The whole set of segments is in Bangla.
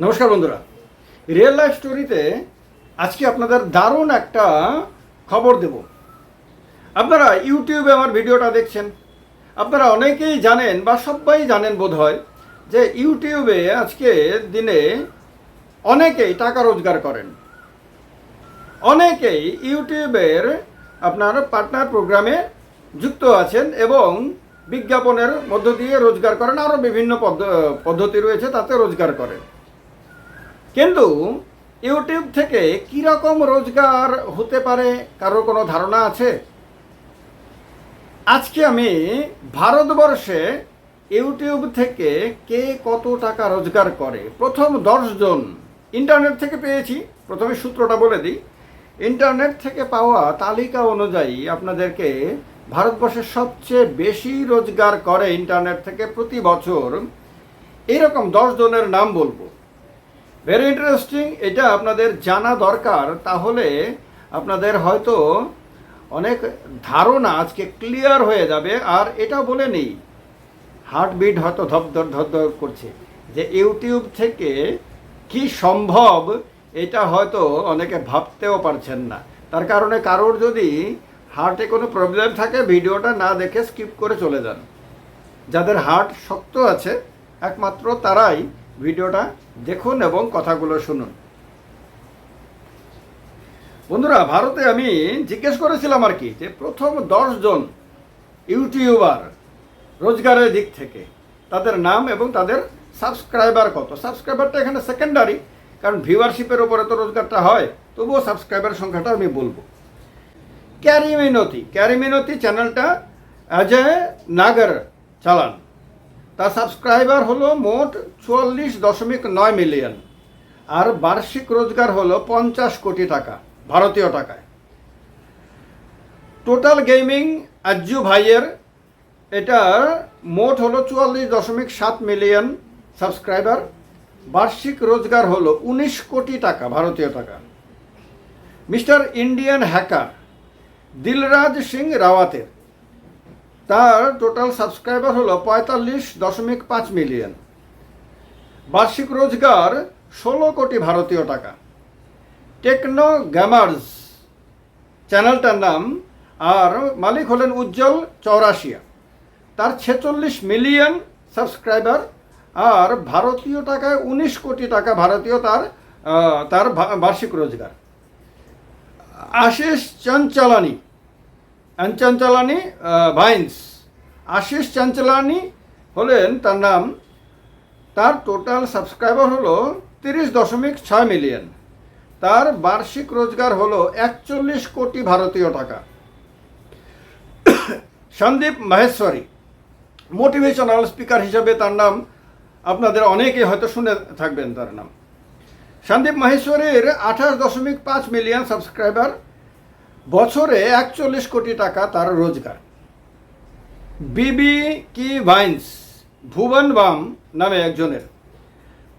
নমস্কার বন্ধুরা। রিয়েল লাইফ স্টোরিতে আজকে আপনাদের দারুণ একটা খবর দেব। আপনারা ইউটিউবে আমার ভিডিওটা দেখছেন। আপনারা অনেকেই জানেন বা সবাই জানেন বোধ হয় যে ইউটিউবে আজকে দিনে অনেকেই টাকা রোজগার করেন। অনেকেই ইউটিউবের আপনার পার্টনার প্রোগ্রামে যুক্ত আছেন এবং বিজ্ঞাপনের মধ্য দিয়ে রোজগার করেন। আরও বিভিন্ন পদ্ধ- পদ্ধতি রয়েছে তাতে রোজগার করেন। কিন্তু ইউটিউব থেকে কীরকম রোজগার হতে পারে কারোর কোনো ধারণা আছে? আজকে আমি ভারতবর্ষে ইউটিউব থেকে কে কত টাকা রোজগার করে? প্রথম জন। ইন্টারনেট থেকে পেয়েছি। প্রথমে সূত্রটা বলে দিই। ইন্টারনেট থেকে পাওয়া তালিকা অনুযায়ী আপনাদেরকে ভারতবর্ষের সবচেয়ে বেশি রোজগার করে ইন্টারনেট থেকে প্রতি বছর। এরকম জনের নাম বলব। ভেরি ইন্টারেস্টিং এটা আপনাদের জানা দরকার। তাহলে আপনাদের হয়তো অনেক ধারণা আজকে ক্লিয়ার হয়ে যাবে, আর এটা বলে নেই। হার্টবিট হয়তো ধপধর ধপধর করছে। যে ইউটিউব থেকে কি সম্ভব, এটা হয়তো অনেকে ভাবতেও পারছেন না। তার কারণে কারোর যদি হার্টে কোনো প্রবলেম থাকে, ভিডিওটা না দেখে স্কিপ করে চলে যান। যাদের হার্ট শক্ত আছে, একমাত্র তারাই ভিডিওটা দেখুন এবং কথাগুলো শুনুন। বন্ধুরা, ভারতে আমি জিজ্ঞেস করেছিলাম আর কি যে প্রথম জন ইউটিউবার রোজগারের দিক থেকে তাদের নাম এবং তাদের সাবস্ক্রাইবার কত? সাবস্ক্রাইবারটা এখানে সেকেন্ডারি কারণ ভিউয়ারশিপের ওপরে তো রোজগারটা হয়, তবুও সাবস্ক্রাইবার সংখ্যাটা আমি বলব। ক্যারি মিনতি ক্যারি মিনতি চ্যানেলটা অ্যাজ এ নাগর চালান। তার সাবস্ক্রাইবার হলো মোট চুয়াল্লিশ দশমিক নয় মিলিয়ন। আর বার্ষিক রোজগার হলো পঞ্চাশ কোটি টাকা, ভারতীয় টাকায়। টোটাল গেমিং আজ্জু ভাইয়ের এটার মোট হলো চুয়াল্লিশ দশমিক সাত মিলিয়ন সাবস্ক্রাইবার বার্ষিক রোজগার হলো উনিশ কোটি টাকা, ভারতীয় টাকা। Mister Indian hacker Dilraj Singh রাওয়াতের। তার টোটাল সাবস্ক্রাইবার হলো পঁয়তাল্লিশ দশমিক পাঁচ মিলিয়ন বার্ষিক রোজগার ষোলো কোটি ভারতীয় টাকা। টেকনো গ্যামার্স চ্যানেলটার নাম আর মালিক হলেন উজ্জ্বল চৌরাশিয়া। তার ছেচল্লিশ মিলিয়ন সাবস্ক্রাইবার আর ভারতীয় টাকায় উনিশ কোটি টাকা ভারতীয় তার তার বার্ষিক রোজগার। আশিস চঞ্চলানি। চঞ্চলানি ভাইন্স আশিস চঞ্চলানি হলেন তার নাম। তার টোটাল সাবস্ক্রাইবার হলো তিরিশ দশমিক ছয় মিলিয়ন তার বার্ষিক রোজগার হলো একচল্লিশ কোটি ভারতীয় টাকা। সন্দীপ মাহেশ্বরী মোটিভেশনাল স্পিকার হিসেবে তার নাম আপনাদের অনেকে হয়তো শুনে থাকবেন তার নাম। সন্দীপ মাহেশ্বরীর আঠাশ দশমিক পাঁচ মিলিয়ন সাবস্ক্রাইবার বছরে একচল্লিশ কোটি টাকা তার রোজগার। বিবি কি ভাইন্স, ভুবন বাম নামে একজনের।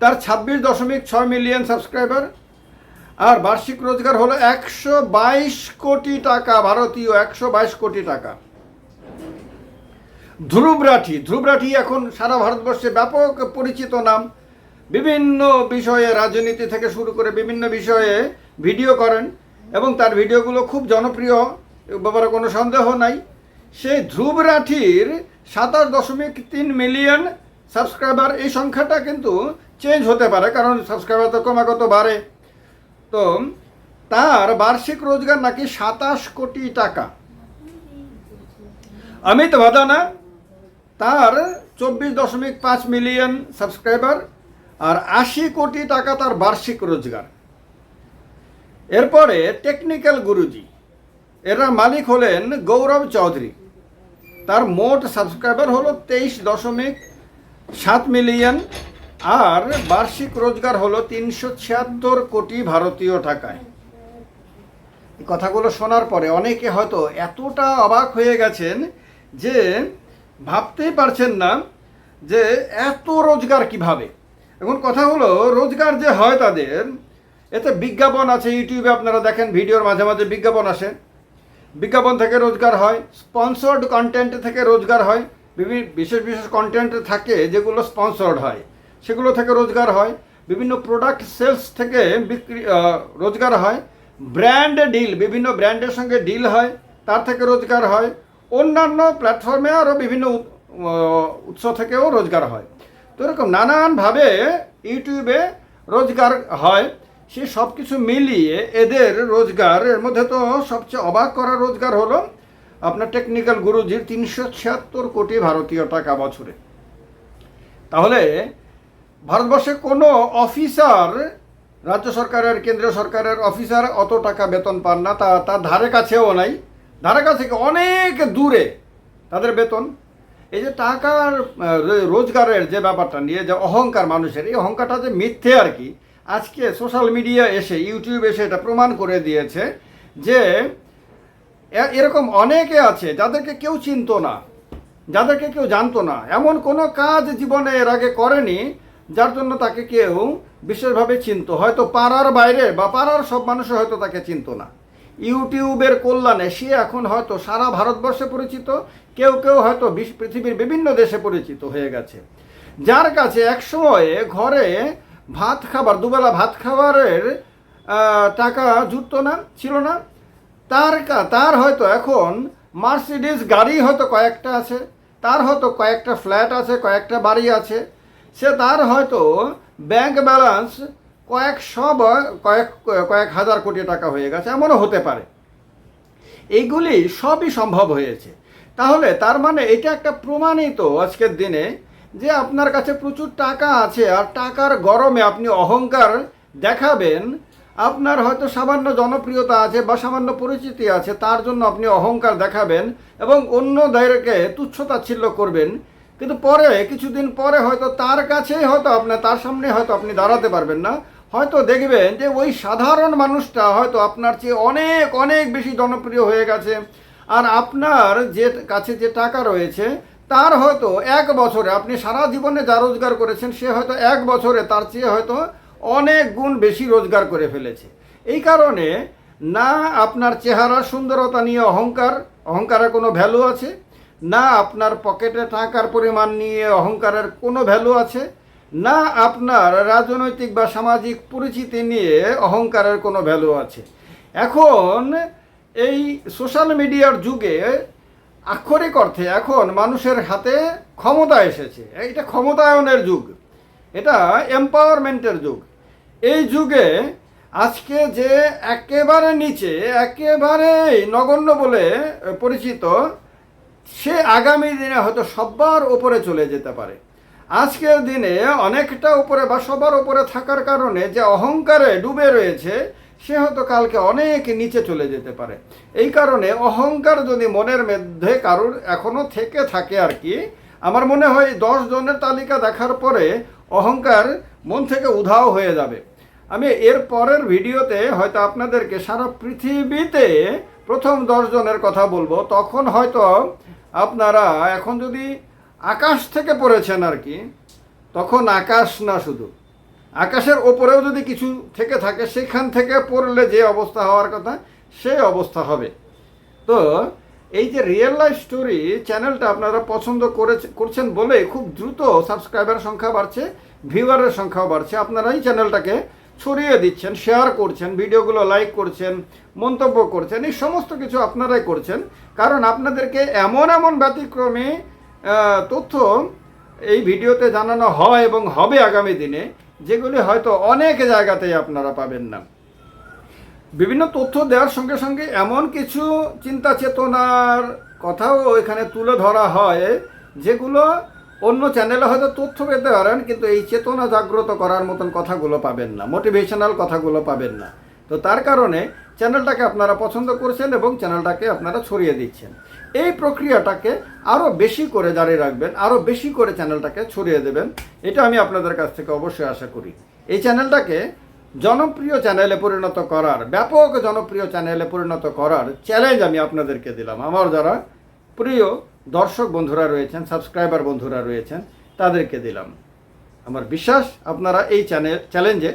তার ছাব্বিশ দশমিক ছয় মিলিয়ন সাবস্ক্রাইবার। আর বার্ষিক রোজগার হলো একশো বাইশ কোটি টাকা, ভারতীয় একশো বাইশ কোটি টাকা। ধ্রুব রাঠি ধ্রুব রাঠি এখন সারা ভারতবর্ষে ব্যাপক পরিচিত নাম। বিভিন্ন বিষয়ে, রাজনীতি থেকে শুরু করে বিভিন্ন বিষয়ে ভিডিও করেন। এবং তার ভিডিওগুলো খুব জনপ্রিয় ব্যাপারে কোনো সন্দেহ নাই। সেই ধ্রুব রাঠির সাতাশ দশমিক তিন মিলিয়ন সাবস্ক্রাইবার, এই সংখ্যাটা কিন্তু চেঞ্জ হতে পারে, কারণ সাবস্ক্রাইবার তো ক্রমাগত বাড়ে। তো তার বার্ষিক রোজগার নাকি সাতাশ কোটি টাকা। অমিত ভাদানা, তার চব্বিশ দশমিক পাঁচ মিলিয়ন সাবস্ক্রাইবার আর আশি কোটি টাকা তার বার্ষিক রোজগার। এরপরে টেকনিক্যাল গুরুজি। এরা মালিক হলেন গৌরব চৌধুরী। তার মোট সাবস্ক্রাইবার হলো তেইশ দশমিক সাত মিলিয়ন আর বার্ষিক রোজগার হলো তিনশো ছিয়াত্তর কোটি ভারতীয় টাকায়। এই কথাগুলো শোনার পরে অনেকে হয়তো এতটা অবাক হয়ে গেছেন যে ভাবতেই পারছেন না যে এত রোজগার কীভাবে। এখন কথা হলো, রোজগার যে হয় তাদের এতে বিজ্ঞাপন আছে ইউটিউবে, আপনারা দেখেন ভিডিওর মাঝে মাঝে বিজ্ঞাপন আসে। বিজ্ঞাপন থেকে রোজগার হয় স্পন্সর্ড কন্টেন্ট থেকে রোজগার হয় বিভিন্ন বিশেষ বিশেষ কন্টেন্ট থাকে যেগুলো স্পন্সর্ড হয়, সেগুলো থেকে রোজগার হয়। বিভিন্ন প্রোডাক্ট সেলস থেকে বিক্রি রোজগার হয়। ব্র্যান্ড ডিল বিভিন্ন ব্র্যান্ডের সঙ্গে ডিল হয়, তার থেকে রোজগার হয়। অন্যান্য প্ল্যাটফর্মে আরও বিভিন্ন উৎস থেকেও রোজগার হয়। তো এরকম নানানভাবে ইউটিউবে রোজগার হয়। সে সব কিছু মিলিয়ে এদের রোজগারের মধ্যে তো সবচেয়ে অবাক করা রোজগার হলো আপনার টেকনিক্যাল গুরুজির তিনশো ছিয়াত্তর কোটি ভারতীয় টাকা বছরে। তাহলে ভারতবর্ষে কোনো অফিসার রাজ্য সরকারের, কেন্দ্রীয় সরকারের অফিসার অত টাকা বেতন পান না, তা তার ধারে কাছেও নাই। ধারে কাছে অনেক দূরে তাদের বেতন। এই যে টাকার রোজগারের যে ব্যাপারটা নিয়ে, যে অহংকার মানুষের, এই অহংকারটা যে মিথ্যে আর কি আজকে সোশ্যাল মিডিয়া এসে, ইউটিউব এসে এটা প্রমাণ করে দিয়েছে যে এরকম অনেকে আছে যাদেরকে কেউ চিনতো না, যাদেরকে কেউ জানতো না। এমন কোনো কাজ জীবনে এর আগে করেনি যার জন্য তাকে কেউ বিশেষভাবে চিনত। হয়তো পাড়ার বাইরে বা পাড়ার সব মানুষও হয়তো তাকে চিনতো না। ইউটিউবের কল্যাণে সে এখন হয়তো সারা ভারতবর্ষে পরিচিত, কেউ কেউ হয়তো পৃথিবীর বিভিন্ন দেশে পরিচিত হয়ে গেছে। যার কাছে একসময়ে ঘরে ভাত খাবার, দুবেলা ভাত খাবারের টাকা জুটতো না, ছিল না। তার তার হয়তো এখন মার্সিডিস গাড়ি হয়তো কয়েকটা আছে, তার হয়তো কয়েকটা ফ্ল্যাট আছে, কয়েকটা বাড়ি আছে। সে তার হয়তো ব্যাংক ব্যালেন্স কয়েকশো বা কয়েক কয়েক হাজার কোটি টাকা হয়ে গেছে, এমনও হতে পারে। এইগুলি সবই সম্ভব হয়েছে। তাহলে তার মানে এটা একটা প্রমাণিত আজকের দিনে যে আপনার কাছে প্রচুর টাকা আছে আর টাকার গরমে আপনি অহংকার দেখাবেন, আপনার হয়তো সামান্য জনপ্রিয়তা আছে বা সামান্য পরিচিতি আছে, তার জন্য আপনি অহংকার দেখাবেন এবং অন্যদেরকে তুচ্ছতাচ্ছিল্য করবেন। কিন্তু পরে, কিছুদিন পরে হয়তো তার কাছেই হয়তো আপনার তার সামনে হয়তো আপনি দাঁড়াতে পারবেন না। হয়তো দেখবেন যে ওই সাধারণ মানুষটা হয়তো আপনার চেয়ে অনেক অনেক বেশি জনপ্রিয় হয়ে গেছে। আর আপনার যে কাছে যে টাকা রয়েছে তার হয়তো এক বছরে আপনি সারা জীবনে যা রোজগার করেছেন, সে হয়তো এক বছরে তার চেয়ে হয়তো অনেক গুণ বেশি রোজগার করে ফেলেছে। এই কারণে না আপনার চেহারা সুন্দরতা নিয়ে অহংকার, অহংকারের কোনো ভ্যালু আছে, না আপনার পকেটে টাকার পরিমাণ নিয়ে অহংকারের কোনো ভ্যালু আছে, না আপনার রাজনৈতিক বা সামাজিক পরিচিতি নিয়ে অহংকারের কোনো ভ্যালু আছে। এখন এই সোশ্যাল মিডিয়ার যুগে আক্ষরিক অর্থে এখন মানুষের হাতে ক্ষমতা এসেছে। এটা ক্ষমতায়নের যুগ। এটা এম্পাওয়ারমেন্টের যুগ। এই যুগে আজকে যে একেবারে নিচে একেবারে নগণ্য বলে পরিচিত, সে আগামী দিনে হয়তো সবার উপরে চলে যেতে পারে। আজকের দিনে অনেকটা উপরে বা সবার উপরে থাকার কারণে যে অহংকারে ডুবে রয়েছে সে হয়তো কালকে অনেক নিচে চলে যেতে পারে। এই কারণে অহংকার যদি মনের মধ্যে কারোর এখনও থেকে থাকে আর কি, আমার মনে হয় দশ জনের তালিকা দেখার পরে অহংকার মন থেকে উধাও হয়ে যাবে। আমি এর পরের ভিডিওতে হয়তো আপনাদেরকে সারা পৃথিবীতে প্রথম দশ জনের কথা বলব। তখন হয়তো আপনারা এখন যদি আকাশ থেকে পড়েছেন আর কি, তখন আকাশ না শুধু। আকাশের ওপরেও যদি কিছু থেকে থাকে, সেখান থেকে পড়লে যে অবস্থা হওয়ার কথা, সে অবস্থা হবে। তো, এই যে রিয়েল লাইফ স্টোরি চ্যানেলটা আপনারা পছন্দ করে করছেন বলে খুব দ্রুত সাবস্ক্রাইবার সংখ্যা বাড়ছে ভিউয়ারের সংখ্যাও বাড়ছে। আপনারা এই চ্যানেলটাকে ছড়িয়ে দিচ্ছেন শেয়ার করছেন, ভিডিওগুলো লাইক করছেন, মন্তব্য করছেন, এই সমস্ত কিছু আপনারাই করছেন। কারণ আপনাদেরকে এমন এমন ব্যতিক্রমী তথ্য এই ভিডিওতে জানানো হয় এবং হবে আগামী দিনে। যেগুলি হয়তো অনেক জায়গাতেই আপনারা পাবেন না। বিভিন্ন তথ্য দেওয়ার সঙ্গে সঙ্গে এমন কিছু চিন্তা চেতনার কথাও এখানে তুলে ধরা হয়, যেগুলো অন্য চ্যানেলে হয়তো তথ্য পেতে পারেন, কিন্তু এই চেতনা জাগ্রত করার মতন কথাগুলো পাবেন না, মোটিভেশনাল কথাগুলো পাবেন না। তো তার কারণে চ্যানেলটাকে আপনারা পছন্দ করছেন এবং চ্যানেলটাকে আপনারা ছড়িয়ে দিচ্ছেন। এই প্রক্রিয়াটাকে আরও বেশি করে জারি রাখবেন আরও বেশি করে চ্যানেলটাকে ছড়িয়ে দেবেন, এটা আমি আপনাদের কাছ থেকে অবশ্যই আশা করি। এই চ্যানেলটাকে জনপ্রিয় চ্যানেলে পরিণত করার, ব্যাপক জনপ্রিয় চ্যানেলে পরিণত করার চ্যালেঞ্জ আমি আপনাদেরকে দিলাম। আমার যারা প্রিয় দর্শক বন্ধুরা রয়েছেন সাবস্ক্রাইবার বন্ধুরা রয়েছেন, তাদেরকে দিলাম। আমার বিশ্বাস, আপনারা এই চ্যানেল চ্যালেঞ্জে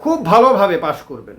খুব ভালোভাবে পাশ করবেন।